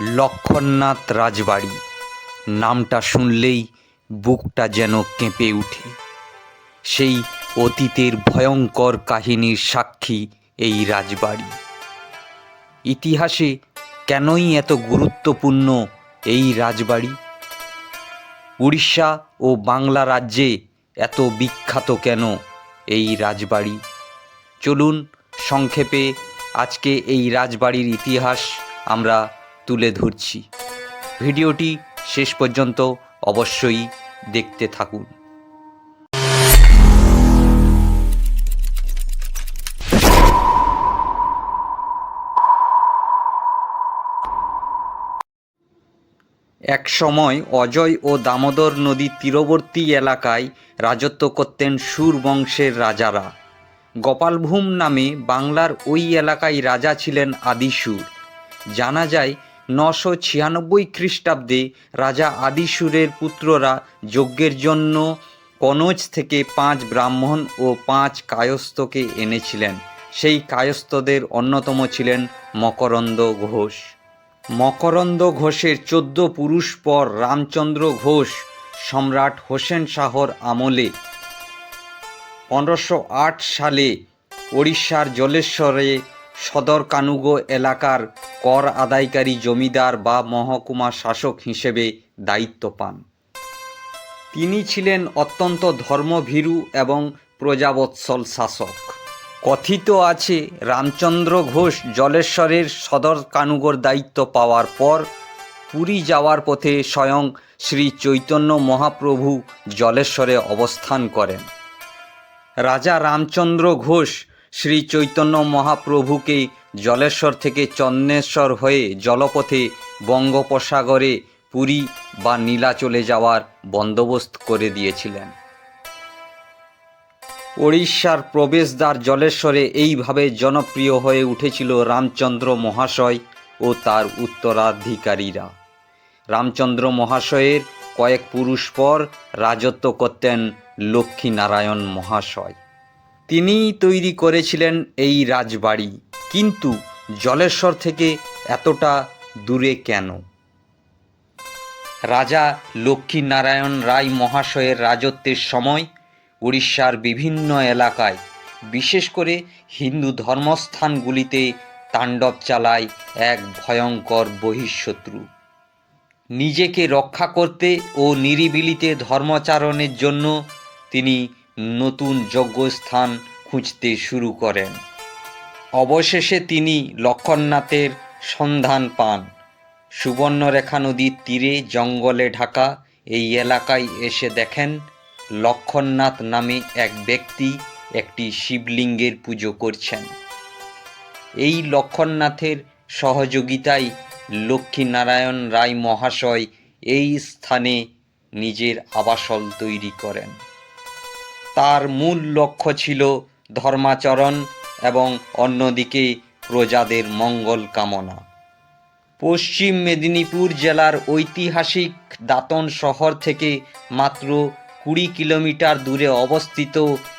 লক্ষণনাথ রাজবাড়ি। নামটা শুনলেই বুকটা যেন কেঁপে উঠে সেই অতীতের ভয়ঙ্কর কাহিনীর সাক্ষী এই রাজবাড়ি। ইতিহাসে কেনই এত গুরুত্বপূর্ণ এই রাজবাড়ি? উড়িষ্যা ও বাংলা রাজ্যে এত বিখ্যাত কেন এই রাজবাড়ি? চলুন সংক্ষেপে আজকে এই রাজবাড়ির ইতিহাস আমরা তুলে ধরছি। ভিডিওটি শেষ পর্যন্ত অবশ্যই দেখতে থাকুন। এক সময় অজয় ও দামোদর নদীর তীরবর্তী এলাকায় রাজত্ব করতেন সুর বংশের রাজারা। গোপালভূম নামে বাংলার ওই এলাকায় রাজা ছিলেন আদিসুর। জানা যায় নশো ছিয়ানব্বই খ্রিস্টাব্দে রাজা আদিসুরের পুত্ররা যজ্ঞের জন্য কনৌজ থেকে পাঁচ ব্রাহ্মণ ও পাঁচ কায়স্থকে এনেছিলেন। সেই কায়স্থদের অন্যতম ছিলেন মকরন্দ ঘোষ। মকরন্দ ঘোষের চোদ্দ পুরুষ পর রামচন্দ্র ঘোষ সম্রাট হোসেন শাহর আমলে পনেরোশো সালে ওড়িশার জলেশ্বরে সদর কানুগো এলাকার কর আদায়কারী জমিদার বা মহকুমা শাসক হিসেবে দায়িত্ব পান। তিনি ছিলেন অত্যন্ত ধর্মভীরু এবং প্রজাবৎসল শাসক। কথিত আছে, রামচন্দ্র ঘোষ জলেশ্বরের সদর কানুগোর দায়িত্ব পাওয়ার পর পুরী যাওয়ার পথে স্বয়ং শ্রী চৈতন্য মহাপ্রভু জলেশ্বরে অবস্থান করেন। রাজা রামচন্দ্র ঘোষ শ্রী চৈতন্য মহাপ্রভুকে জলেশ্বর থেকে চন্নেশ্বর হয়ে জলপথে বঙ্গোপসাগরে পুরী বা নীলাচলে যাওয়ার বন্দোবস্ত করে দিয়েছিলেন। ওড়িশার প্রবেশদ্বার জলেশ্বরে এইভাবে জনপ্রিয় হয়ে উঠেছিল রামচন্দ্র মহাশয় ও তার উত্তরাধিকারীরা। রামচন্দ্র মহাশয়ের কয়েক পুরুষ পর রাজত্ব করতেন লক্ষ্মীনারায়ণ মহাশয়। তিনিই তৈরি করেছিলেন এই রাজবাড়ি। কিন্তু জলেশ্বর থেকে এতটা দূরে কেন? রাজা লক্ষ্মীনারায়ণ রায় মহাশয়ের রাজত্বের সময় উড়িষ্যার বিভিন্ন এলাকায়, বিশেষ করে হিন্দু ধর্মস্থানগুলিতে তাণ্ডব চালায় এক ভয়ঙ্কর বহিঃশত্রু। নিজেকে রক্ষা করতে ও নিরিবিলিতে ধর্মাচরণের জন্য তিনি নতুন যজ্ঞস্থান খুঁজতে শুরু করেন। অবশেষে তিনি লক্ষণনাথের সন্ধান পান। সুবর্ণরেখা নদীর তীরে জঙ্গলে ঢাকা এই এলাকায় এসে দেখেন লক্ষণনাথ নামে এক ব্যক্তি একটি শিবলিঙ্গের পুজো করছেন। এই লক্ষণনাথের সহযোগিতায় লক্ষ্মীনারায়ণ রায় মহাশয় এই স্থানে নিজের আবাসল তৈরি করেন। তার মূল লক্ষ্য ছিল ধর্মাচরণ এবং অন্যদিকে প্রজাদের মঙ্গল কামনা। পশ্চিম মেদিনীপুর জেলার ঐতিহাসিক দাঁতন শহর থেকে মাত্র কুড়ি কিলোমিটার দূরে অবস্থিত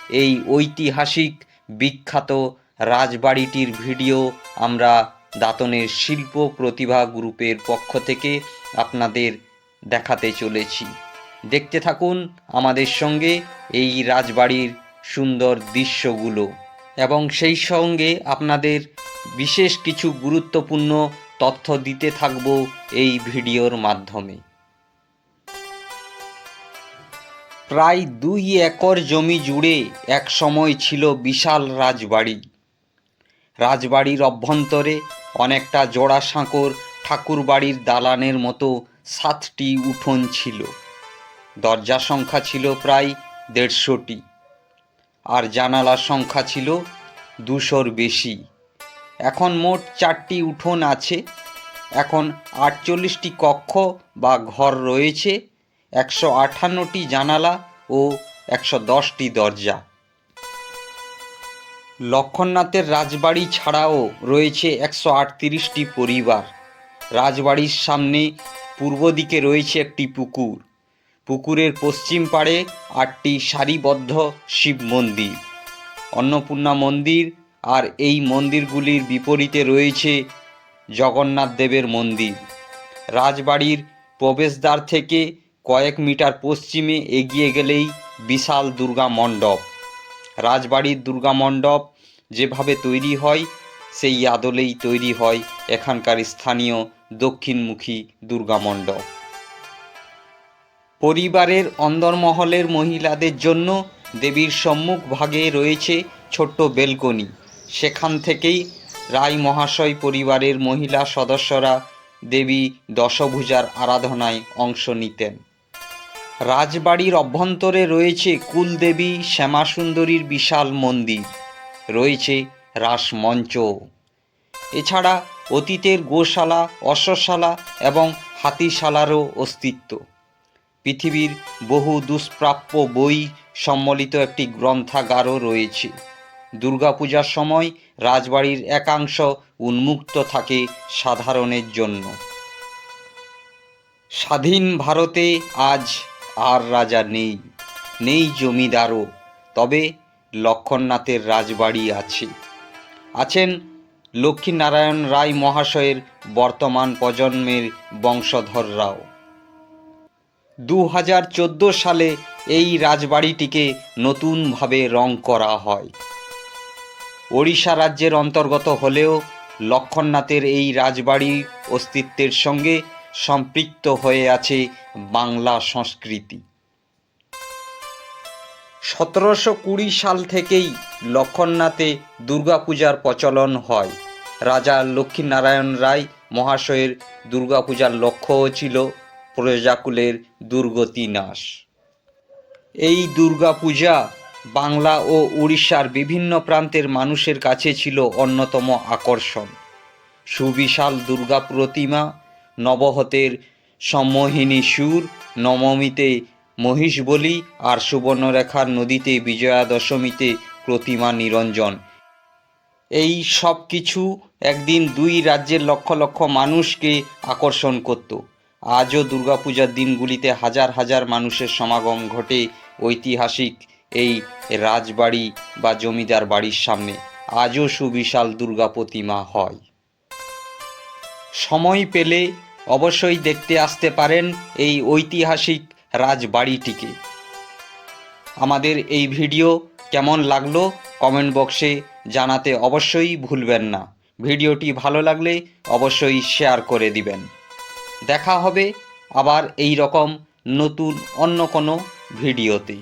এই ঐতিহাসিক বিখ্যাত রাজবাড়িটির ভিডিও আমরা দাঁতনের শিল্প প্রতিভা গ্রুপের পক্ষ থেকে আপনাদের দেখাতে চলেছি। দেখতে থাকুন আমাদের সঙ্গে এই রাজবাড়ির সুন্দর দৃশ্যগুলো। এবং সেই সঙ্গে আপনাদের বিশেষ কিছু গুরুত্বপূর্ণ তথ্য দিতে থাকব এই ভিডিওর মাধ্যমে। প্রায় দুই একর জমি জুড়ে এক সময় ছিল বিশাল রাজবাড়ি। রাজবাড়ির অভ্যন্তরে অনেকটা জোড়া জোড়াসাঁকোর ঠাকুরবাড়ির দালানের মতো সাতটি উঠোন ছিল। দরজা সংখ্যা ছিল প্রায় দেড়শোটি। আর জানালার সংখ্যা ছিল দুশোর বেশি। এখন মোট চারটি উঠোন আছে, এখন আটচল্লিশটি কক্ষ বা ঘর রয়েছে, একশো আটান্নটি জানালা ও একশো দশটি দরজা। লক্ষণনাথের রাজবাড়ি ছাড়াও রয়েছে একশো আটত্রিশটি পরিবার। রাজবাড়ির সামনে পূর্ব দিকে রয়েছে একটি পুকুর। পুকুরের পশ্চিম পাড়ে আটটি সারিবদ্ধ শিব মন্দির। অন্নপূর্ণা মন্দির আর এই মন্দিরগুলির বিপরীতে রয়েছে জগন্নাথ দেবের মন্দির। রাজবাড়ির প্রবেশদ্বার থেকে কয়েক মিটার পশ্চিমে এগিয়ে গেলেই বিশাল দুর্গা মণ্ডপ। রাজবাড়ির দুর্গা মণ্ডপ যেভাবে তৈরি হয়, সেই আদলেই তৈরি হয় এখানকার স্থানীয় দক্ষিণমুখী দুর্গা মণ্ডপ। পরিবারের অন্দরমহলের মহিলাদের জন্য দেবীর সম্মুখ ভাগে রয়েছে ছোট্ট বেলকনি। সেখান থেকেই রায় মহাশয় পরিবারের মহিলা সদস্যরা দেবী দশভূজার আরাধনায় অংশ নিতেন। রাজবাড়ির অভ্যন্তরে রয়েছে কুলদেবী শ্যামাসুন্দরীর বিশাল মন্দির। রয়েছে রাসমঞ্চ। এছাড়া অতীতের গোশালা, অশ্বশালা এবং হাতিশালারও অস্তিত্ব। পৃথিবীর বহু দুষ্প্রাপ্য বই সম্বলিত একটি গ্রন্থাগারও রয়েছে। দুর্গাপূজার সময় রাজবাড়ির একাংশ উন্মুক্ত থাকে সাধারণের জন্য। স্বাধীন ভারতে আজ আর রাজা নেই নেই জমিদারও, তবে লক্ষণনাথের রাজবাড়ি আছে। আছেন লক্ষ্মীনারায়ণ রায় মহাশয়ের বর্তমান প্রজন্মের বংশধররাও। দু হাজার চোদ্দ সালে এই রাজবাড়িটিকে নতুনভাবে রং করা হয়। ওড়িশা রাজ্যের অন্তর্গত হলেও লক্ষণনাথের এই রাজবাড়ি অস্তিত্বের সঙ্গে সম্পৃক্ত হয়ে আছে বাংলা সংস্কৃতি। সতেরোশো কুড়ি সাল থেকেই লক্ষণনাথে দুর্গাপূজার প্রচলন হয়। রাজা লক্ষ্মীনারায়ণ রায় মহাশয়ের দুর্গাপূজার লক্ষ্যও ছিল প্রজাকুলের দুর্গতি নাশ। এই দুর্গাপূজা বাংলা ও উড়িষ্যার বিভিন্ন প্রান্তের মানুষের কাছে ছিল অন্যতম আকর্ষণ। সুবিশাল দুর্গা প্রতিমা, নবহতের সম্মোহিনী সুর, নবমীতে মহিষ বলি আর সুবর্ণরেখার নদীতে বিজয়া দশমীতে প্রতিমা নিরঞ্জন। এই সব কিছু একদিন দুই রাজ্যের লক্ষ লক্ষ মানুষকে আকর্ষণ করত। আজও দুর্গাপূজার দিনগুলিতে হাজার হাজার মানুষের সমাগম ঘটে ঐতিহাসিক এই রাজবাড়ি বা জমিদার বাড়ির সামনে। আজও সুবিশাল দুর্গা প্রতিমা হয়। সময় পেলে অবশ্যই দেখতে আসতে পারেন এই ঐতিহাসিক রাজবাড়িটিকে। আমাদের এই ভিডিও কেমন লাগল কমেন্ট বক্সে জানাতে অবশ্যই ভুলবেন না। ভিডিওটি ভালো লাগলে অবশ্যই শেয়ার করে দিবেন। দেখা হবে আবার এই রকম নতুন অন্য কোনো ভিডিওতে।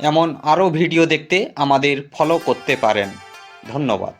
এমন আরও ভিডিও দেখতে আমাদের ফলো করতে পারেন। ধন্যবাদ।